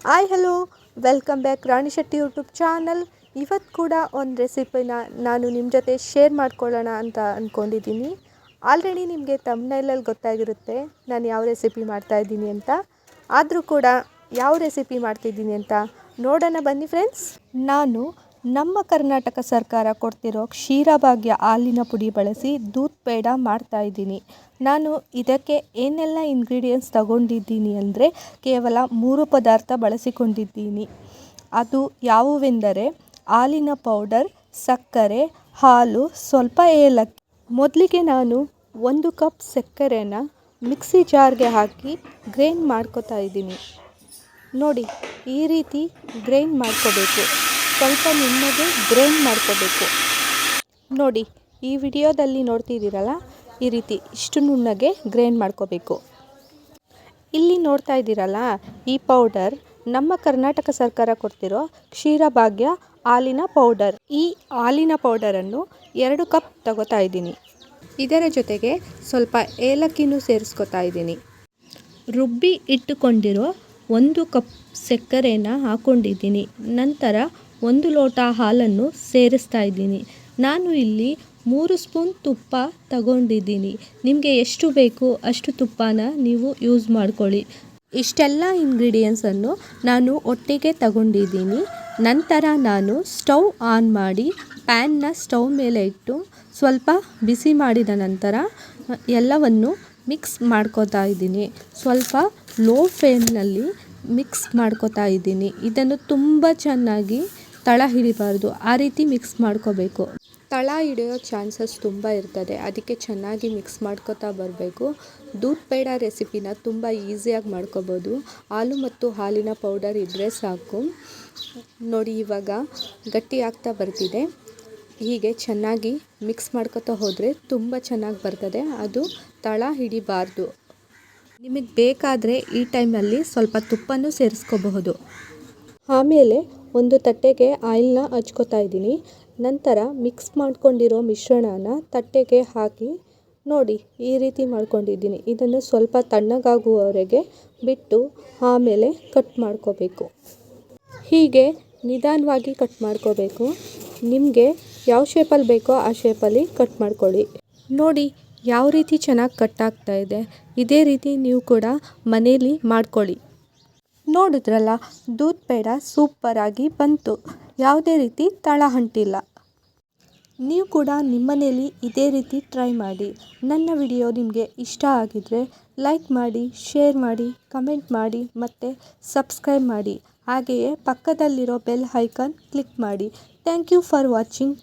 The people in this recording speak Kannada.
Hi hello welcome back Rani Shetty YouTube channel ಇವತ್ತು ಕೂಡ ಒಂದು ರೆಸಿಪಿನ ನಾನು ನಿಮ್ಮ ಜೊತೆ ಶೇರ್ ಮಾಡ್ಕೊಳ್ಳೋಣ ಅಂತ ಅಂದ್ಕೊಂಡಿದ್ದೀನಿ ಆಲ್ರೆಡಿ ನಿಮಗೆ ತಮ್ಮನೈಲಲ್ಲಿ ಗೊತ್ತಾಗಿರುತ್ತೆ ನಾನು ಯಾವ ರೆಸಿಪಿ ಮಾಡ್ತಾಯಿದ್ದೀನಿ ಅಂತ. ಆದರೂ ಕೂಡ ಯಾವ ರೆಸಿಪಿ ಮಾಡ್ತಿದ್ದೀನಿ ಅಂತ ನೋಡೋಣ ಬನ್ನಿ ಫ್ರೆಂಡ್ಸ್ ನಾನು ನಮ್ಮ ಕರ್ನಾಟಕ ಸರ್ಕಾರ ಕೊಡ್ತಿರೋ ಕ್ಷೀರಭಾಗ್ಯ ಹಾಲಿನ ಪುಡಿ ಬಳಸಿ ದೂದ್ ಪೇಡ ಮಾಡ್ತಾ ಇದ್ದೀನಿ. ನಾನು ಇದಕ್ಕೆ ಏನೆಲ್ಲ ಇಂಗ್ರೀಡಿಯೆಂಟ್ಸ್ ತಗೊಂಡಿದ್ದೀನಿ ಅಂದರೆ ಕೇವಲ ಮೂರು ಪದಾರ್ಥ ಬಳಸಿಕೊಂಡಿದ್ದೀನಿ. ಅದು ಯಾವುವೆಂದರೆ ಹಾಲಿನ ಪೌಡರ್ ಸಕ್ಕರೆ, ಹಾಲು, ಸ್ವಲ್ಪ ಏಲಕ್ಕಿ. ಮೊದಲಿಗೆ ನಾನು ಒಂದು ಕಪ್ ಸಕ್ಕರೆನ ಮಿಕ್ಸಿ ಜಾರ್ಗೆ ಹಾಕಿ ಗ್ರೈಂಡ್ ಮಾಡ್ಕೋತಾ ಇದ್ದೀನಿ. ನೋಡಿ, ಈ ರೀತಿ ಗ್ರೈಂಡ್ ಮಾಡ್ಕೋಬೇಕು. ಸ್ವಲ್ಪ ನುಣ್ಣಗೆ ಗ್ರೈಂಡ್ ಮಾಡ್ಕೋಬೇಕು. ನೋಡಿ, ಈ ವಿಡಿಯೋದಲ್ಲಿ ನೋಡ್ತಿದ್ದೀರಲ್ಲ, ಈ ರೀತಿ ಇಷ್ಟು ನುಣ್ಣಗೆ ಗ್ರೈಂಡ್ ಮಾಡ್ಕೋಬೇಕು. ಇಲ್ಲಿ ನೋಡ್ತಾ ಇದ್ದೀರಲ್ಲ, ಈ ಪೌಡರ್ ನಮ್ಮ ಕರ್ನಾಟಕ ಸರ್ಕಾರ ಕೊಡ್ತಿರೋ ಕ್ಷೀರಭಾಗ್ಯ ಹಾಲಿನ ಪೌಡರ್. ಈ ಹಾಲಿನ ಪೌಡರನ್ನು ಎರಡು ಕಪ್ ತಗೋತಾ ಇದ್ದೀನಿ. ಇದರ ಜೊತೆಗೆ ಸ್ವಲ್ಪ ಏಲಕ್ಕಿನೂ ಸೇರಿಸ್ಕೊತಾ ಇದ್ದೀನಿ. ರುಬ್ಬಿ ಇಟ್ಟುಕೊಂಡಿರೋ ಒಂದು ಕಪ್ ಸಕ್ಕರೆನ ಹಾಕ್ಕೊಂಡಿದ್ದೀನಿ ನಂತರ ಒಂದು ಲೋಟ ಹಾಲನ್ನು ಸೇರಿಸ್ತಾ ಇದ್ದೀನಿ. ನಾನು ಇಲ್ಲಿ ಮೂರು ಸ್ಪೂನ್ ತುಪ್ಪ ತಗೊಂಡಿದ್ದೀನಿ. ನಿಮಗೆ ಎಷ್ಟು ಬೇಕು ಅಷ್ಟು ತುಪ್ಪನ ನೀವು ಯೂಸ್ ಮಾಡ್ಕೊಳ್ಳಿ. ಇಷ್ಟೆಲ್ಲ ಇಂಗ್ರೀಡಿಯೆಂಟ್ಸನ್ನು ನಾನು ಒಟ್ಟಿಗೆ ತಗೊಂಡಿದ್ದೀನಿ. ನಂತರ ನಾನು ಸ್ಟವ್ ಆನ್ ಮಾಡಿ ಪ್ಯಾನ್ನ ಸ್ಟವ್ ಮೇಲೆ ಇಟ್ಟು ಸ್ವಲ್ಪ ಬಿಸಿ ಮಾಡಿದ ನಂತರ ಎಲ್ಲವನ್ನು ಮಿಕ್ಸ್ ಮಾಡ್ಕೋತಾ ಇದ್ದೀನಿ. ಸ್ವಲ್ಪ ಲೋ ಫ್ಲೇಮ್ನಲ್ಲಿ ಮಿಕ್ಸ್ ಮಾಡ್ಕೋತಾ ಇದ್ದೀನಿ. ಇದನ್ನು ತುಂಬ ಚೆನ್ನಾಗಿ ತಳ ಹಿಡಿಬಾರ್ದು, ಆ ರೀತಿ ಮಿಕ್ಸ್ ಮಾಡ್ಕೋಬೇಕು. ತಳ ಹಿಡಿಯೋ ಚಾನ್ಸಸ್ ತುಂಬ ಇರ್ತದೆ. ಅದಕ್ಕೆ ಚೆನ್ನಾಗಿ ಮಿಕ್ಸ್ ಮಾಡ್ಕೋತಾ ಬರಬೇಕು. ದೂದ್ ಪೇಡ ರೆಸಿಪಿನ ತುಂಬ ಈಸಿಯಾಗಿ ಮಾಡ್ಕೋಬೋದು. ಹಾಲು ಮತ್ತು ಹಾಲಿನ ಪೌಡರ್ ಇದ್ದರೆ ಸಾಕು. ನೋಡಿ ಇವಾಗ ಗಟ್ಟಿ ಆಗ್ತಾ ಬರ್ತಿದೆ. ಹೀಗೆ ಚೆನ್ನಾಗಿ ಮಿಕ್ಸ್ ಮಾಡ್ಕೋತಾ ಹೋದರೆ ತುಂಬ ಚೆನ್ನಾಗಿ ಬರ್ತದೆ. ಅದು ತಳ ಹಿಡಿಬಾರ್ದು. ನಿಮಗೆ ಬೇಕಾದರೆ ಈ ಟೈಮಲ್ಲಿ ಸ್ವಲ್ಪ ತುಪ್ಪನೂ ಸೇರಿಸ್ಕೋಬಹುದು. ಆಮೇಲೆ ಒಂದು ತಟ್ಟೆಗೆ ಆಯಿಲ್ನ ಹಚ್ಕೋತಾ ಇದ್ದೀನಿ. ನಂತರ ಮಿಕ್ಸ್ ಮಾಡ್ಕೊಂಡಿರೋ ಮಿಶ್ರಣನ ತಟ್ಟೆಗೆ ಹಾಕಿ ನೋಡಿ, ಈ ರೀತಿ ಮಾಡ್ಕೊಂಡಿದ್ದೀನಿ. ಇದನ್ನು ಸ್ವಲ್ಪ ತಣ್ಣಗಾಗುವವರೆಗೆ ಬಿಟ್ಟು ಆಮೇಲೆ ಕಟ್ ಮಾಡ್ಕೋಬೇಕು. ಹೀಗೆ ನಿಧಾನವಾಗಿ ಕಟ್ ಮಾಡ್ಕೋಬೇಕು. ನಿಮಗೆ ಯಾವ ಶೇಪಲ್ಲಿ ಬೇಕೋ ಆ ಶೇಪಲ್ಲಿ ಕಟ್ ಮಾಡ್ಕೊಳ್ಳಿ. ನೋಡಿ, ಯಾವ ರೀತಿ ಚೆನ್ನಾಗಿ ಕಟ್ ಆಗ್ತಾ ಇದೆ. ಇದೇ ರೀತಿ ನೀವು ಕೂಡ ಮನೇಲಿ ಮಾಡ್ಕೊಳ್ಳಿ. ನೋಡಿದ್ರಲ್ಲ ದೂದ್ ಪೇಡ ಸೂಪರಾಗಿ ಬಂತು. ಯಾವುದೇ ರೀತಿ ತಳ ಅಂಟಿಲ್ಲ ನೀವು ಕೂಡ ನಿಮ್ಮನೇಲಿ ಇದೇ ರೀತಿ ಟ್ರೈ ಮಾಡಿ. ನನ್ನ ವಿಡಿಯೋ ನಿಮಗೆ ಇಷ್ಟ ಆಗಿದರೆ ಲೈಕ್ ಮಾಡಿ, ಶೇರ್ ಮಾಡಿ, ಕಮೆಂಟ್ ಮಾಡಿ ಮತ್ತು ಸಬ್ಸ್ಕ್ರೈಬ್ ಮಾಡಿ. ಹಾಗೆಯೇ ಪಕ್ಕದಲ್ಲಿರೋ ಬೆಲ್ ಐಕಾನ್ ಕ್ಲಿಕ್ ಮಾಡಿ. Thank you for watching.